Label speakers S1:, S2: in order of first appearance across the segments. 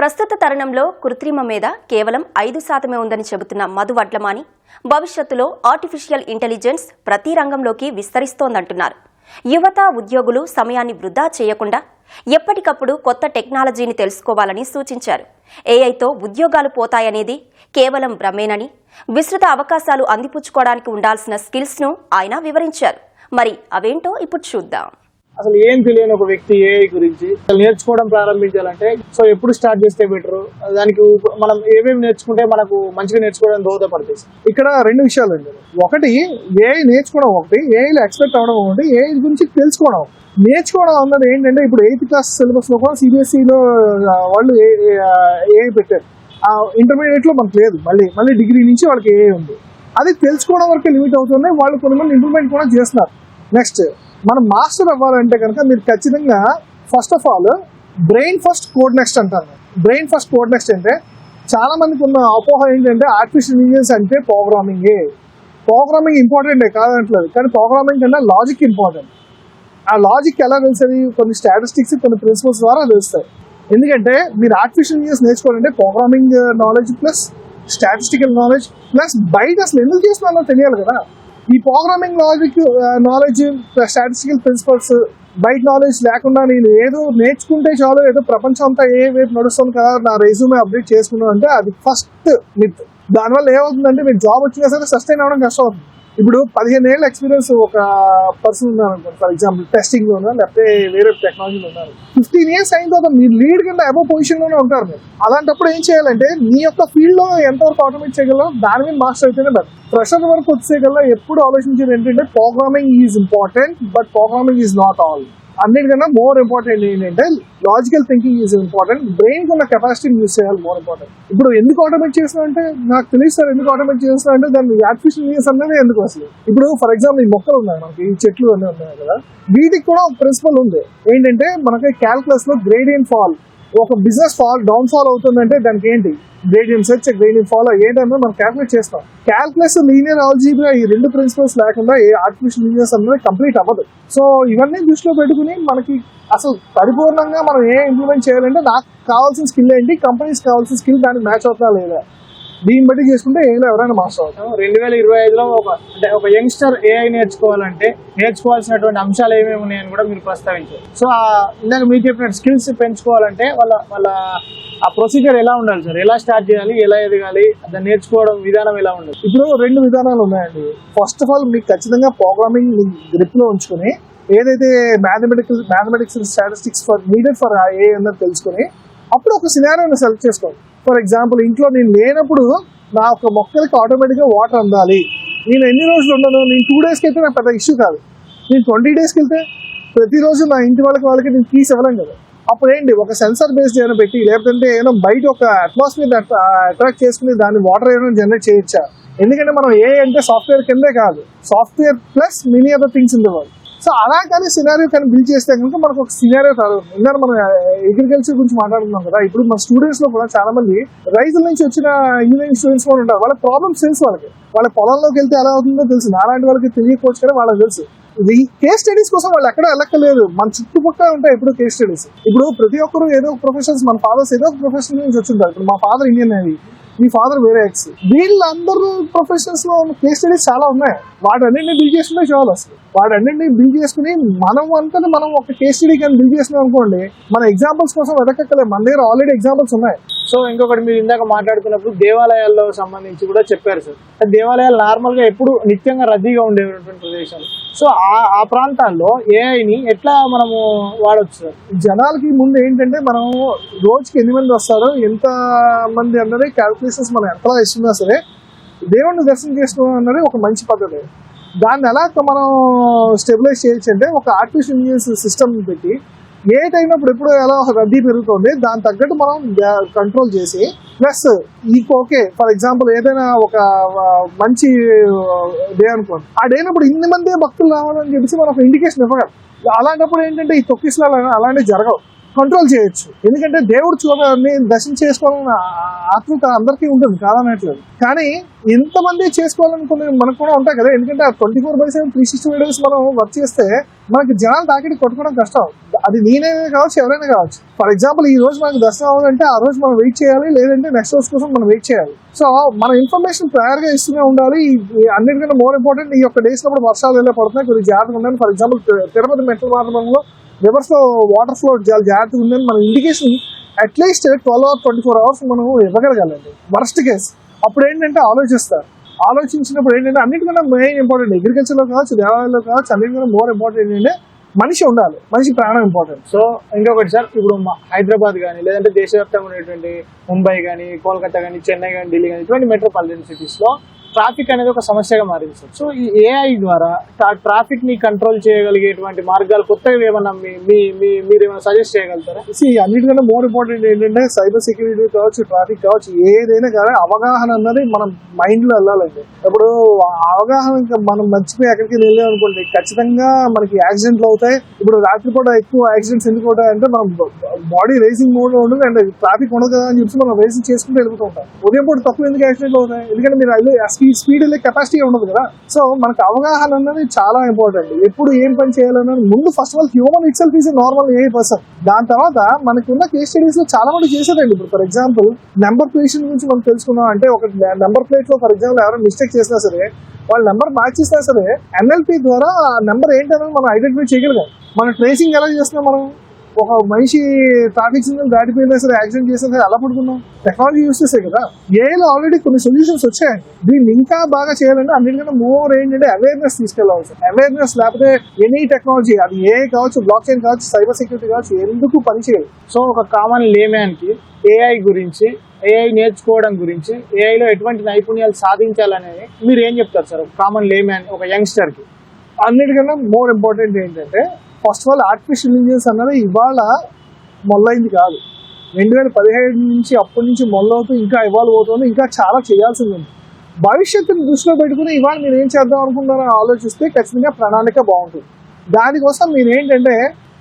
S1: ప్రస్తుత తరుణంలో కృత్రిమ మీద కేవలం ఐదు శాతమే ఉందని చెబుతున్న మధు వడ్లమాని భవిష్యత్తులో ఆర్టిఫిషియల్ ఇంటెలిజెన్స్ ప్రతి రంగంలోకి విస్తరిస్తోందంటున్నారు. యువత ఉద్యోగులు సమయాన్ని వృధా చేయకుండా ఎప్పటికప్పుడు కొత్త టెక్నాలజీని తెలుసుకోవాలని సూచించారు. ఏఐతో ఉద్యోగాలు పోతాయనేది కేవలం భ్రమేనని విస్తృత అవకాశాలు అందిపుచ్చుకోవడానికి ఉండాల్సిన స్కిల్స్ను ఆయన వివరించారు. మరి అవేంటో ఇప్పుడు చూద్దాం.
S2: అసలు ఏం తెలియని ఒక వ్యక్తి ఏఐ గురించి అసలు నేర్చుకోవడం ప్రారంభించాలంటే సో ఎప్పుడు స్టార్ట్ చేస్తే బెటర్ దానికి మనం ఏమేమి నేర్చుకుంటే మనకు మంచిగా నేర్చుకోవడం దోహదపడుతుంది ఇక్కడ రెండు విషయాలు అండి. ఒకటి ఏఐ నేర్చుకోవడం ఒకటి ఏఐలో ఎక్స్పెక్ట్ అవడం ఒకటి ఏఐ గురించి తెలుసుకోవడం నేర్చుకోవడం అన్నది ఏంటంటే ఇప్పుడు ఎయిత్ క్లాస్ సిలబస్లో కూడా సిబిఎస్ఈలో వాళ్ళు ఏఐ పెట్టారు. ఇంటర్మీడియట్లో మనకు లేదు. మళ్ళీ మళ్ళీ డిగ్రీ నుంచి వాళ్ళకి ఏఐ ఉంది. అది తెలుసుకోవడం వరకు లిమిట్ అవుతుంది వాళ్ళు కొంతమంది ఇంప్రూవ్మెంట్ కూడా చేస్తున్నారు. నెక్స్ట్ మనం మాస్టర్ అవ్వాలంటే కనుక మీరు ఖచ్చితంగా first of all brain first code next అంటారు. బ్రెయిన్ ఫస్ట్ కోడ్ నెక్స్ట్ అంటే చాలా మందికి ఉన్న అపోహ ఏంటంటే ఆర్టిఫిషియల్ ఇంటెలిజెన్స్ అంటే ప్రోగ్రామింగే ప్రోగ్రామింగ్ ఇంపార్టెంట్ కాదంటలేదు కానీ ప్రోగ్రామింగ్ కన్నా లాజిక్ ఇంపార్టెంట్ ఆ లాజిక్ ఎలా తెలుస్తుంది? కొన్ని స్టాటిస్టిక్స్ కొన్ని ప్రిన్సిపల్స్ ద్వారా తెలుస్తాయి. ఎందుకంటే మీరు ఆర్టిఫిషియల్ ఇంటెలిజెన్స్ నేర్చుకోవాలంటే programming knowledge plus statistical knowledge plus బయట అసలు ఎందుకు చేస్తున్నారో తెలియాలి కదా. ఈ programming logic knowledge statistical principles బయట నాలెడ్జ్ లేకుండా నేను ఏదో నేర్చుకుంటే చాలు ఏదో ప్రపంచం అంతా ఏ వైపు నడుస్తుంది కదా నా రెజ్యూమే అప్డేట్ చేసుకున్నాను అంటే అది ఫస్ట్ మిత్ దానివల్ల ఏమవుతుందంటే మీరు జాబ్ వచ్చినా సరే సస్టైన్ అవ్వడం కష్టం అవుతుంది. ఇప్పుడు పదిహేను ఏళ్ళ ఎక్స్పీరియన్స్ ఒక పర్సన్ ఉన్నారు అనుకోండి. ఫర్ ఎగ్జాంపుల్ టెస్టింగ్లో ఉన్నారు? లేకపోతే వేరే టెక్నాలజీలో ఉన్నారు? ఫిఫ్టీన్ ఇయర్స్ అయిన తర్వాత మీరు లీడ్ కింద అబో పొజిషన్లోనే ఉంటారు మీరు. అలాంటప్పుడు ఏం చేయాలంటే మీ యొక్క ఫీల్డ్లో ఎంతవరకు ఆటోమేట్ చేయగలరో దాని మీద మాస్టర్ అయితేనే బెటర్ ప్రెషర్ వరకు వచ్చేయగల ఎప్పుడు ఆలోచించేది ఏంటంటే programming is important but programming is not all అన్నిటికన్నా మోర్ ఇంపార్టెంట్ ఏంటంటే logical thinking is important brain ఉన్న కెపాసిటీని యూస్ చేయాలి మోర్ ఇంపార్టెంట్ ఇప్పుడు ఎందుకు ఆటోమేట్ చేస్తున్నా అంటే నాకు తెలియదు సార్ ఎందుకు ఆటోమేట్ చేస్తున్నా అంటే దాన్ని ఆర్టిఫిషియల్ ఇంటెలిజెన్స్ అనేది ఎందుకు అసలు? ఇప్పుడు ఫర్ ఎగ్జాంపుల్ ఈ మొక్కలు ఉన్నాయి మనకి ఈ చెట్లు అన్నీ ఉన్నాయి కదా. వీటికి కూడా ఒక ప్రిన్సిపల్ ఉంది. ఏంటంటే మనకి క్యాల్కులస్లో గ్రేడియన్ ఫాల్ ఒక బిజినెస్ ఫాల్ డౌన్ ఫాల్ అవుతుందంటే దానికి ఏంటి? గ్రేడియం సెర్చ్ గ్రేడియం ఫాలో ఏంటన్నా మనం క్యాల్కులేట్ చేస్తాం. క్యాల్కులేస్ లీనియర్ ఆల్జీబ్రా ఈ రెండు ప్రిన్సిపల్స్ లేకుండా ఏ ఆర్టిఫిషియల్ ఇంజనీర్స్ అనేది కంప్లీట్ అవ్వదు. సో ఇవన్నీ దృష్టిలో పెట్టుకుని మనకి అసలు పరిపూర్ణంగా మనం ఏ ఇంప్లిమెంట్ చేయాలంటే నాకు కావాల్సిన స్కిల్ ఏంటి కంపెనీస్ కావాల్సిన స్కిల్ దానికి మ్యాచ్ అవుతుందా లేదా? దీన్ని బట్టి చేసుకుంటే ఏదో ఎవరైనా మాస్టర్ అవుతాం రెండు వేల ఇరవై ఐదులో ఒక అంటే ఒక యంగ్స్టర్ ఏఐ నేర్చుకోవాలంటే నేర్చుకోవాల్సినటువంటి అంశాలు ఏమేమి ఉన్నాయని కూడా మీరు ప్రస్తావించారు. సో ఆ ఇందాక మీరు చెప్పిన స్కిల్స్ పెంచుకోవాలంటే వాళ్ళ వాళ్ళ ఆ ప్రొసీజర్ ఎలా ఉండాలి సార్? ఎలా స్టార్ట్ చేయాలి? ఎలా ఎదగాలి? దాన్ని నేర్చుకోవడం విధానం ఎలా ఉండాలి? ఇప్పుడు రెండు విధానాలు ఉన్నాయండి. ఫస్ట్ ఆఫ్ ఆల్ మీకు ఖచ్చితంగా ప్రోగ్రామింగ్ గ్రిప్లో ఉంచుకొని ఏదైతే mathematical mathematics statistics for needed for a అన్నది తెలుసుకొని అప్పుడు ఒక సినారియోని సెలెక్ట్ చేసుకోవాలి. ఫర్ ఎగ్జాంపుల్ ఇంట్లో నేను లేనప్పుడు నా ఒక మొక్కలకి ఆటోమేటిక్గా వాటర్ అందాలి. నేను ఎన్ని రోజులు ఉండను? నేను టూ డేస్కి అయితే నాకు పెద్ద ఇష్యూ కాదు. నేను ట్వంటీ డేస్కి వెళ్తే ప్రతిరోజు నా ఇంటి వాళ్ళకి వాళ్ళకి నేను తీసి ఇవ్వలేం కదా. అప్పుడు ఏంటి? ఒక సెన్సార్ బేస్డ్ ఏమైనా పెట్టి లేకపోతే ఏమైనా బయట ఒక అట్మాస్ఫియర్ అట్రాక్ట్ uh, చేసుకుని దాన్ని వాటర్ ఏమైనా జనరేట్ చేయొచ్చా? ఎందుకంటే మనం ఏ అంటే సాఫ్ట్వేర్ కిందే కాదు. Software plus many other things in the world so అలా కానీ సినారియో కానీ బిల్డ్ చేస్తే కనుక మనకు ఒక సినారియో కాదు ఇందాక మనం అగ్రికల్చర్ గురించి మాట్లాడుతున్నాం కదా. ఇప్పుడు మన స్టూడెంట్స్లో కూడా చాలా మంది రైతుల నుంచి వచ్చిన ఇంజనీరింగ్ స్టూడెంట్స్ కూడా ఉంటారు. వాళ్ళ ప్రాబ్లమ్స్ తెలుసు వాళ్ళకి. వాళ్ళ పొలంలోకి వెళ్తే ఎలా అవుతుందో తెలుసు. నాలాంటి వాళ్ళకి తెలియకపోవచ్చు కానీ వాళ్ళకి తెలుసు. ఇది కేస్ స్టడీస్ కోసం వాళ్ళు ఎక్కడ వెళ్ళక్కర్లేదు. మన చుట్టుపక్కల ఉంటాయి ఇప్పుడు కేస్ స్టడీస్ ఇప్పుడు ప్రతి ఒక్కరు ఏదో ఒక ప్రొఫెషన్స్ మన ఫాదర్స్ ఏదో ఒక ప్రొఫెషన్ నుంచి వచ్చింటారు. ఇప్పుడు మా ఫాదర్ ఇండియన్ నేవీ మీ ఫాదర్ వేరే ఎక్స్ వీళ్ళందరూ ప్రొఫెషన్స్లో కేస్ స్టడీస్ చాలా ఉన్నాయి. వాటన్నింటినీ బిల్ చేసుకునే చాలు అసలు. వాటన్నింటినీ బిల్ చేసుకుని మనం అంతా మనం ఒక కేస్ స్టడీ కానీ బిల్ చేసినాం అనుకోండి మన ఎగ్జాంపుల్స్ కోసం వెతకక్కలేదు మన దగ్గర ఆల్రెడీ ఎగ్జాంపుల్స్ ఉన్నాయి. సో ఇంకొకటి మీరు ఇందాక మాట్లాడుకున్నప్పుడు దేవాలయాల్లో సంబంధించి కూడా చెప్పారు సార్. దేవాలయాలు నార్మల్గా ఎప్పుడు నిత్యంగా రద్దీగా ఉండేటువంటి ప్రదేశాలు. సో ఆ ఆ ప్రాంతాల్లో ఏఐని ఎట్లా మనము వాడచ్చు సార్? జనాలకి ముందు ఏంటంటే మనం రోజుకి ఎన్ని మంది వస్తారో ఎంత మంది అన్నది క్యాల్కులేషన్స్ మనం ఎంతలా ఇస్తున్నా సరే దేవుణ్ణి దర్శనం చేసుకోవడం అన్నది ఒక మంచి పద్ధతి. దాన్ని ఎలా మనం స్టెబిలైజ్ చేయొచ్చు అంటే ఒక ఆర్టిఫిషియల్ ఇంటెలిజెన్స్ సిస్టమ్ పెట్టి ఏ టైం అప్పుడు ఎప్పుడు ఎలా రద్దీ పెరుగుతుంది దాని తగ్గట్టు మనం కంట్రోల్ చేసి ప్లస్ ఈ ఓకే ఫర్ ఎగ్జాంపుల్ ఏదైనా ఒక మంచి డే అనుకోండి. ఆ డేనప్పుడు ఇన్ని మంది భక్తులు రావాలని చెప్పేసి మనం ఒక ఇండికేషన్ ఇవ్వగలం. అలాంటప్పుడు ఏంటంటే ఈ తొక్కిసలాలు అలాంటివి జరగవు. కంట్రోల్ చేయొచ్చు. ఎందుకంటే దేవుడు చూడాలని దర్శనం చేసుకోవాలన్న ఆ- ఆతృత అందరికీ ఉంటుంది కాదనట్లేదు కానీ ఎంతమంది చేసుకోవాలనుకునే మనకు కూడా ఉంటాయి కదా. ఎందుకంటే ఆ twenty four by seven three sixty days మనం వర్క్ చేస్తే మనకి జనాలు తాకిడి కొట్టుకోవడం కష్టం. అది నేనైనా కావచ్చు ఎవరైనా కావచ్చు. ఫర్ ఎగ్జాంపుల్ ఈ రోజు మనకు దర్శనం అవ్వాలంటే ఆ రోజు మనం వెయిట్ చేయాలి లేదంటే నెక్స్ట్ రోజు కోసం మనం వెయిట్ చేయాలి. సో మన ఇన్ఫర్మేషన్ తయారుగా ఇస్తూనే ఉండాలి. అన్నిటికన్నా మోర్ ఇంపార్టెంట్ ఈ యొక్క డేస్లో వర్షాలు ఎలా పడుతున్నాయి కొద్దిగా జాగ్రత్తగా ఉండాలి ఫర్ ఎగ్జాంపుల్ తిరుపతి మెట్ల మార్గంలో రివర్స్లో వాటర్ ఫ్లో చాలా జాగ్రత్తగా ఉందని మన indication at least twelve hour twenty four hours మనం ఇవ్వగలగాలండి. వర్స్ట్ కేస్ అప్పుడు ఏంటంటే ఆలోచిస్తారు. ఆలోచించినప్పుడు ఏంటంటే అన్నిటికన్నా మెయిన్ ఇంపార్టెంట్ అగ్రికల్చర్లో కావచ్చు దేవాలయంలో కావచ్చు అన్నిటికన్నా మోర్ ఇంపార్టెంట్ ఏంటంటే మనిషి ఉండాలి. మనిషి ప్రాణం ఇంపార్టెంట్ సో ఇంకొకటి సార్ ఇప్పుడు హైదరాబాద్ కానీ లేదంటే దేశవ్యాప్తంగా ఉన్నటువంటి ముంబై కానీ కోల్కతా కానీ చెన్నై కానీ ఢిల్లీ కానీ ఇటువంటి మెట్రోపాలిటన్ సిటీస్లో ట్రాఫిక్ అనేది ఒక సమస్యగా మారింది సార్. సో ఈ ఏఐ ద్వారా ట్రాఫిక్ని కంట్రోల్ చేయగలిగేటువంటి మార్గాలు కొత్తగా ఏమన్నా మీ మీ మీ మీరు ఏమైనా సజెస్ట్ చేయగలుగుతారా? అన్నిటికన్నా మోర్ ఇంపార్టెంట్ ఏంటంటే సైబర్ సెక్యూరిటీ కావచ్చు ట్రాఫిక్ కావచ్చు ఏదైనా కానీ అవగాహన అన్నది మనం మైండ్లో వెళ్ళాలండి. ఇప్పుడు ఆ అవగాహన ఇంకా మనం మర్చిపోయి ఎక్కడికి వెళ్ళాం అనుకోండి ఖచ్చితంగా మనకి యాక్సిడెంట్లు అవుతాయి. ఇప్పుడు రాత్రిపూట ఎక్కువ యాక్సిడెంట్స్ ఎందుకు అవుతాయి అంటే మనం బాడీ రేసింగ్ మోడ్లో ఉండదు అండ్ ట్రాఫిక్ ఉండదు కదా అని చెప్పి మనం రేసింగ్ చేసుకుంటూ వెళ్ళిపోతూ ఉంటాం. ఉదయం పూట తక్కువ ఎందుకు యాక్సిడెంట్లు అవుతాయి? ఎందుకంటే మీరు అది స్పీడ్ స్పీడ్ వెళ్ళే కెపాసిటీ ఉండదు కదా. సో మనకు అవగాహన అనేది చాలా ఇంపార్టెంట్ ఎప్పుడు ఏం పని చేయాలన్నది ముందు first of all human itself is normal a person దాని తర్వాత మనకున్న కేస్ స్టడీస్లో చాలా మంది చేసేదండి. ఇప్పుడు ఫర్ ఎగ్జాంపుల్ నెంబర్ ప్లేషన్ గురించి మనం తెలుసుకున్నాం అంటే ఒక నెంబర్ ప్లేట్లో ఫర్ ఎగ్జాంపుల్ ఎవరైనా మిస్టేక్ చేసినా సరే వాళ్ళ నెంబర్ మార్చిస్తే సరే ఎన్ఎల్పి ద్వారా ఆ నెంబర్ ఏంటనేది మనం ఐడెంటిఫై చేయగలిగాం. మన ట్రేసింగ్ ఎలా చేస్తున్నాం మనం? ఒక మనిషి ట్రాఫిక్ సిగ్నల్ దాటిపోయినా సరే యాక్సిడెంట్ చేసినా సరే ఎలా పడుకున్నాం. టెక్నాలజీ యూస్ చేసే కదా ఏఐలో ఆల్రెడీ కొన్ని సొల్యూషన్స్ వచ్చాయి. దీన్ని ఇంకా బాగా చేయాలంటే అన్నిటికన్నా మోర్ ఏంటంటే అవేర్నెస్ తీసుకెళ్ళాలి. అవేర్నెస్ లేకపోతే ఎనీ టెక్నాలజీ అది ఏఐ కావచ్చు బ్లాక్ చైన్ కావచ్చు సైబర్ సెక్యూరిటీ కావచ్చు ఎందుకు పనిచేయదు సో ఒక కామన్ లేమ్యాన్కి ఏఐ గురించి ఏఐ నేర్చుకోవడం గురించి ఏఐలో ఎటువంటి నైపుణ్యాలు సాధించాలనేది మీరు ఏం చెప్తారు సార్? ఒక కామన్ లేమ్యాన్ ఒక యంగ్స్టర్కి. అన్నిటికన్నా మోర్ ఇంపార్టెంట్ ఏంటంటే first of all artificial intelligence అన్నది ఇవాళ మొదలైంది కాదు. రెండు వేల పదిహేడు నుంచి అప్పటి నుంచి మొదలవుతూ ఇంకా ఇవాల్వ్ అవుతుంది ఇంకా చాలా చేయాల్సింది ఉంది. భవిష్యత్తుని దృష్టిలో పెట్టుకుని ఇవాళ మీరు ఏం చేద్దాం అనుకుంటారని ఆలోచిస్తే ఖచ్చితంగా ప్రణాళిక బాగుంటుంది. దానికోసం మీరు ఏంటంటే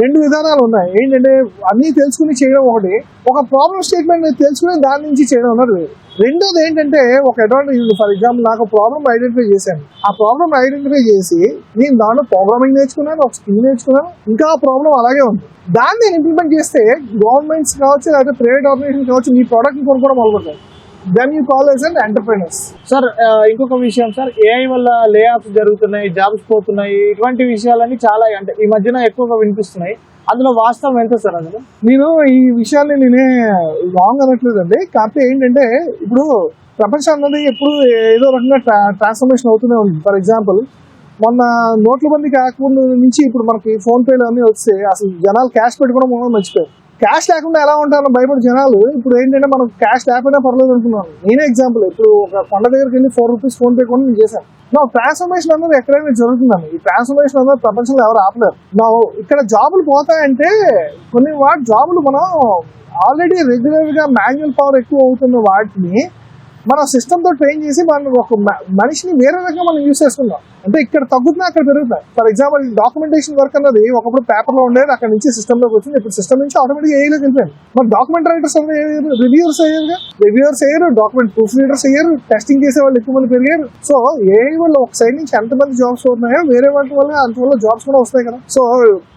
S2: రెండు విధానాలు ఉన్నాయి. ఏంటంటే అన్నీ తెలుసుకుని చేయడం ఒకటి. ఒక ప్రాబ్లం స్టేట్మెంట్ తెలుసుకుని దాని నుంచి చేయడం అన్నది వేరు రెండోది ఏంటంటే ఒక అడ్వాంటేజ్ ఫర్ ఎగ్జాంపుల్ నాకు ప్రాబ్లం ఐడెంటిఫై చేశాను. ఆ ప్రాబ్లం ఐడెంటిఫై చేసి నేను దాంట్లో ప్రోగ్రామింగ్ నేర్చుకున్నాను ఒక స్కిల్ నేర్చుకున్నాను. ఇంకా ఆ ప్రాబ్లం అలాగే ఉంది. దాన్ని నేను ఇంప్లిమెంట్ చేస్తే గవర్నమెంట్స్ కావచ్చు లేకపోతే ప్రైవేట్ ఆర్గనైజేషన్ కావచ్చు మీ ప్రోడక్ట్ కొనుక్కోవడం మొదలుపెడతాయి. Then you call as and entrepreneurs sir ఇంకొక విషయం సార్ ఏఐ వల్ల లే ఆఫ్స్ జరుగుతున్నాయి జాబ్స్ పోతున్నాయి ఇటువంటి విషయాలన్నీ చాలా అంటే ఈ మధ్యన ఎక్కువగా వినిపిస్తున్నాయి. అందులో వాస్తవం ఎంత సార్ అందులో? నేను ఈ విషయాన్ని నేనే రాంగ్ అనట్లేదండి. కాకపోతే ఏంటంటే ఇప్పుడు ప్రపంచం అన్నది ఎప్పుడు ఏదో రకంగా ట్రాన్స్ఫర్మేషన్ అవుతూనే ఉంది. ఫర్ ఎగ్జాంపుల్ మొన్న నోట్ల బంది కాకముందు నుంచి ఇప్పుడు మనకి ఫోన్ పేలు అన్నీ వస్తే అసలు జనాలు క్యాష్ పెట్టుకోవడం మొదలు మర్చిపోయారు. క్యాష్ లేకుండా ఎలా ఉంటారో భయపడి జనాలు ఇప్పుడు ఏంటంటే మనం క్యాష్ లేకపోయినా పర్లేదు అనుకున్నాను నేనే ఎగ్జాంపుల్ ఇప్పుడు ఒక కొండ దగ్గరికి వెళ్ళి ఫోర్ రూపీస్ ఫోన్ పే కూడా నేను చేశాను. నా ట్రాన్స్ఫర్మేషన్ అనేది ఎక్కడైనా జరుగుతుందండి. ఈ ట్రాన్స్ఫర్మేషన్ అనేది ప్రపంచంలో ఎవరు ఆపలేరు. నా ఇక్కడ జాబులు పోతాయంటే కొన్ని వాటి జాబులు మనం ఆల్రెడీ రెగ్యులర్గా మాన్యువల్ పవర్ ఎక్కువ అవుతున్న వాటిని మన సిస్టమ్తో ట్రైన్ చేసి మనం ఒక మ- మనిషిని వేరే రకంగా మనం యూస్ చేసుకుందాం అంటే ఇక్కడ తగ్గుతున్నా అక్కడ పెరుగుతున్నాయి ఫర్ ఎగ్జాంపుల్ డాక్యుమెంటేషన్ వర్క్ అన్నది ఒకప్పుడు పేపర్లో ఉండేది అక్కడ నుంచి సిస్టమ్లోకి వచ్చింది. ఇప్పుడు సిస్టమ్ నుంచి ఆటోమేటిక్ ఏలోకి వెళ్ళిపోయింది. మరి డాక్యుమెంట్ రైటర్స్ రివ్యూర్స్ అయ్యారు రివ్యూర్స్ అయ్యారు డాక్యుమెంట్ ప్రూఫ్ రీడర్స్ అయ్యారు టెస్టింగ్ చేసే వాళ్ళు ఎక్కువ మంది పెరిగారు. సో ఏ వల్ల ఒక సైడ్ నుంచి ఎంతమంది జాబ్స్ ఉన్నాయో వేరే వాటి వల్ల అంతవల్ల జాబ్స్ కూడా వస్తాయి కదా. సో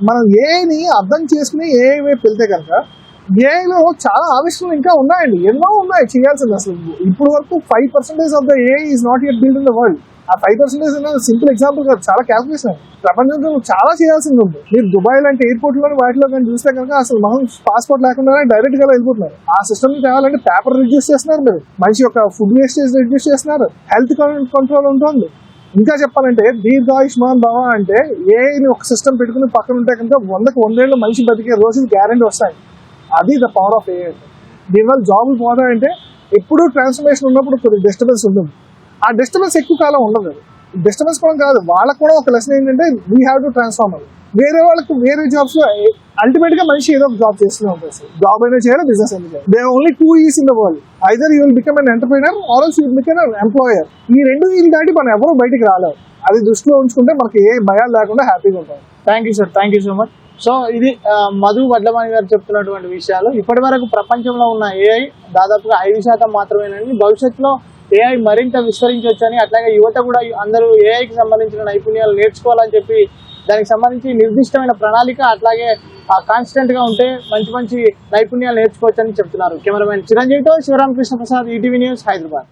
S2: మనం ఏని అర్థం చేసుకుని ఏ వైపు వెళ్తే కనుక ఏఐలో చాలా ఆవిష్కరణలు ఇంకా ఉన్నాయండి. ఎన్నో ఉన్నాయి చేయాల్సింది అసలు. ఇప్పుడు వరకు five percentage of the AI is not yet build in the world ఆ ఫైవ్ పర్సెంటేజ్ అనేది సింపుల్ ఎగ్జాంపుల్ కాదు చాలా క్యాల్కులేషన్ ప్రపంచంలో చాలా చేయాల్సింది ఉంది. మీరు దుబాయ్ లాంటి ఎయిర్పోర్ట్లో వాటిలో కానీ చూస్తే కనుక అసలు మనం పాస్పోర్ట్ లేకుండా డైరెక్ట్గా వెళ్ళిపోతున్నారు ఆ సిస్టమ్ తేవాలంటే పేపర్ రిడ్యూస్ చేస్తున్నారు మీరు. మనిషి యొక్క ఫుడ్ వేస్టేజ్ రిడ్యూస్ చేస్తున్నారు. హెల్త్ కంట్రోల్ ఉంటుంది. ఇంకా చెప్పాలంటే దీర్ఘాయుష్మాన్ భవ అంటే ఏఐని ఒక సిస్టమ్ పెట్టుకుని పక్కన ఉంటే కనుక వందకు వందేళ్ళు మనిషి బతికే రోజులు గ్యారెంటీ వస్తాయి. అది ద పవర్ ఆఫ్ ఏఐ దీనివల్ల జాబులు పోతాయంటే ఎప్పుడూ ట్రాన్స్ఫర్మేషన్ ఉన్నప్పుడు కొన్ని డిస్టర్బెన్స్ ఉంటుంది. ఆ డిస్టర్బెన్స్ ఎక్కువ కాలం ఉండదు డిస్టర్బెన్స్ కూడా కాదు. వాళ్ళకు కూడా ఒక లెసన్ ఏంటంటే వీ హ్యావ్ టు ట్రాన్స్ఫార్మ్ అది వేరే వాళ్ళకి వేరే జాబ్స్లో అల్టిమేట్గా మనిషి ఏదో ఒక జాబ్ చేస్తూనే ఉంటుంది సార్ జాబ్ అయినా చేయాలి బిజినెస్ అయినా చేయాలి. They only two is in the world either you will become an entrepreneur or you will become an employer ఈ రెండు ఇల్లు దాటి మనం ఎవరు బయటికి రాలేదు అది దృష్టిలో ఉంచుకుంటే మనకి ఏ భయాలు లేకుండా హ్యాపీగా ఉంటాం. Thank you sir thank you so much
S3: so ఇది మధు వడ్లమాని గారు చెప్తున్నటువంటి విషయాలు. ఇప్పటి వరకు ప్రపంచంలో ఉన్న ఏఐ దాదాపుగా ఐదు శాతం మాత్రమేనని భవిష్యత్తులో ఏఐ మరింత విస్తరించవచ్చని అట్లాగే యువత కూడా అందరూ ఏఐకి సంబంధించిన నైపుణ్యాలు నేర్చుకోవాలని చెప్పి దానికి సంబంధించి నిర్దిష్టమైన ప్రణాళిక అట్లాగే కాన్స్టెంట్గా ఉంటే మంచి మంచి నైపుణ్యాలు నేర్చుకోవచ్చని చెప్తున్నారు కెమెరామెన్ చిరంజీవితో శివరామకృష్ణ ప్రసాద్ ఈటీవీ న్యూస్ హైదరాబాద్.